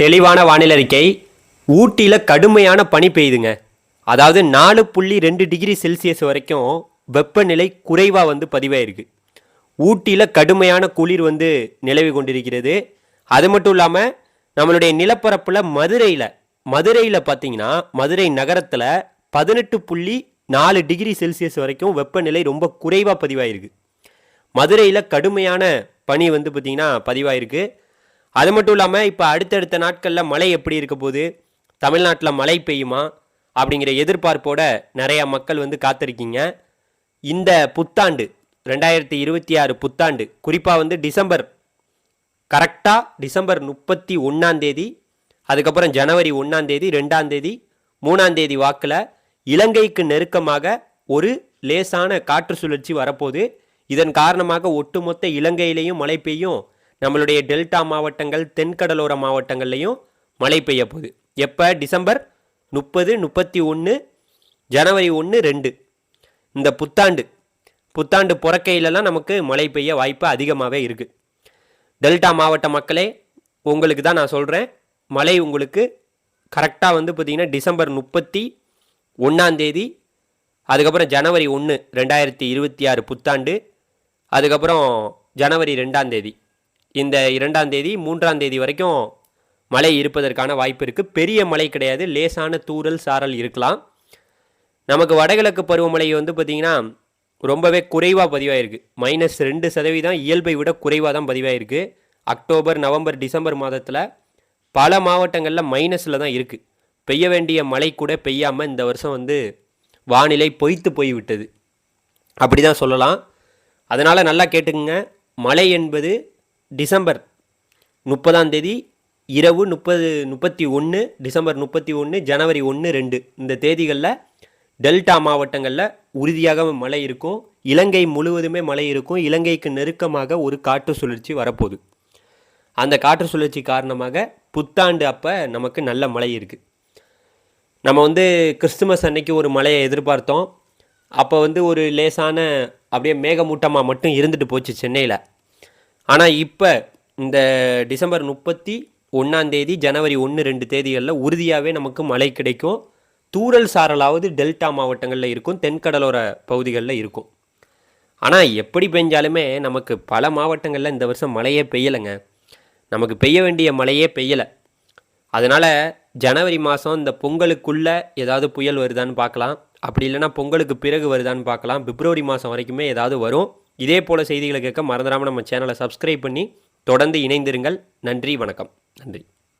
தெளிவான வானிலை அறிக்கை. ஊட்டியில் கடுமையான பனி பெய்யுதுங்க. அதாவது நாலு புள்ளி ரெண்டு டிகிரி செல்சியஸ் வரைக்கும் வெப்பநிலை குறைவாக வந்து பதிவாயிருக்கு. ஊட்டியில் கடுமையான குளிர் வந்து நிலவி கொண்டிருக்கிறது. அது மட்டும் இல்லாமல் நம்மளுடைய நிலப்பரப்பில் மதுரையில் மதுரையில் பார்த்தீங்கன்னா மதுரை நகரத்தில் பதினெட்டு புள்ளி நாலு டிகிரி செல்சியஸ் வரைக்கும் வெப்பநிலை ரொம்ப குறைவாக பதிவாயிருக்கு. மதுரையில் கடுமையான பனி வந்து பார்த்திங்கன்னா பதிவாயிருக்கு. அது மட்டும் இல்லாமல் இப்போ அடுத்தடுத்த நாட்களில் மழை எப்படி இருக்க போகுது? தமிழ்நாட்டில் மழை பெய்யுமா? அப்படிங்கிற எதிர்பார்ப்போட நிறையா மக்கள் வந்து காத்திருக்கீங்க. இந்த புத்தாண்டு ரெண்டாயிரத்தி இருபத்தி ஆறு புத்தாண்டு குறிப்பாக வந்து டிசம்பர் கரெக்டாக டிசம்பர் முப்பத்தி ஒன்றாந்தேதி அதுக்கப்புறம் ஜனவரி ஒன்றாந்தேதி ரெண்டாந்தேதி மூணாந்தேதி வாக்கில் இலங்கைக்கு நெருக்கமாக ஒரு லேசான காற்று சுழற்சி வரப்போகுது. இதன் காரணமாக ஒட்டுமொத்த இலங்கையிலையும் மழை பெய்யும். நம்மளுடைய டெல்டா மாவட்டங்கள் தென்கடலோர மாவட்டங்கள்லையும் மழை பெய்ய போகுது. எப்போ? டிசம்பர் முப்பது முப்பத்தி ஒன்று ஜனவரி ஒன்று ரெண்டு. இந்த புத்தாண்டு. புத்தாண்டு புறக்கையிலலாம் நமக்கு மழை பெய்ய வாய்ப்பு அதிகமாகவே இருக்குது டெல்டா மாவட்ட மக்களே உங்களுக்கு தான் நான் சொல்கிறேன் மழை உங்களுக்கு கரெக்டாக வந்து பார்த்திங்கன்னா டிசம்பர் முப்பத்தி ஒன்றாந்தேதி அதுக்கப்புறம் ஜனவரி ஒன்று ரெண்டாயிரத்தி இருபத்தி ஆறு புத்தாண்டு அதுக்கப்புறம் ஜனவரி ரெண்டாந்தேதி இந்த இரண்டாம் தேதி மூன்றாம் தேதி வரைக்கும் மழை இருப்பதற்கான வாய்ப்பு இருக்குது பெரிய மழை கிடையாது. லேசான தூறல் சாரல் இருக்கலாம். நமக்கு வடகிழக்கு பருவமழை வந்து பார்த்திங்கன்னா ரொம்பவே குறைவாக பதிவாயிருக்கு. மைனஸ் ரெண்டு சதவீதம் இயல்பை விட குறைவாக தான் பதிவாயிருக்கு. அக்டோபர் நவம்பர் டிசம்பர் மாதத்தில் பல மாவட்டங்களில் மைனஸில் தான் இருக்குது பெய்ய வேண்டிய மழை கூட பெய்யாமல் இந்த வருஷம் வந்து வானிலை பொய்த்து போய்விட்டது அப்படி தான் சொல்லலாம். அதனால் நல்லா கேட்டுக்குங்க. மழை என்பது டிசம்பர் முப்பதாம் தேதி இரவு முப்பது முப்பத்தி ஒன்று டிசம்பர் முப்பத்தி ஒன்று ஜனவரி ஒன்று ரெண்டு. இந்த தேதிகளில் டெல்டா மாவட்டங்களில் உறுதியாக மழை இருக்கும். இலங்கை முழுவதுமே மழை இருக்கும். இலங்கைக்கு நெருக்கமாக ஒரு காற்று சுழற்சி வரப்போகுது. அந்த காற்று சுழற்சி காரணமாக புத்தாண்டு அப்போ நமக்கு நல்ல மழை இருக்குது நம்ம வந்து கிறிஸ்துமஸ் அன்னைக்கு ஒரு மழையை எதிர்பார்த்தோம். அப்போ வந்து ஒரு லேசான அப்படியே மேகமூட்டமாக மட்டும் இருந்துட்டு போச்சு சென்னையில். ஆனால் இப்போ இந்த டிசம்பர் முப்பத்தி ஒன்றாந்தேதி ஜனவரி ஒன்று ரெண்டு தேதிகளில் உறுதியாகவே நமக்கு மழை கிடைக்கும். தூறல் சாரலாவது டெல்டா மாவட்டங்களில் இருக்கும் தென்கடலோர பகுதிகளில் இருக்கும். ஆனால் எப்படி பெஞ்சாலுமே நமக்கு பல மாவட்டங்களில் இந்த வருஷம் மழையே பெய்யலைங்க. நமக்கு பெய்ய வேண்டிய மழையே பெய்யலை. அதனால் ஜனவரி மாதம் இந்த பொங்கலுக்குள்ளே ஏதாவது புயல் வருதான்னு பார்க்கலாம். அப்படி இல்லைன்னா பொங்கலுக்கு பிறகு வருதான்னு பார்க்கலாம். பிப்ரவரி மாதம் வரைக்குமே ஏதாவது வரும். இதே போல் செய்திகளை கேட்க மறந்துடாமல் நம்ம சேனலை சப்ஸ்கிரைப் பண்ணி தொடர்ந்து இணைந்திருங்கள். நன்றி வணக்கம். நன்றி.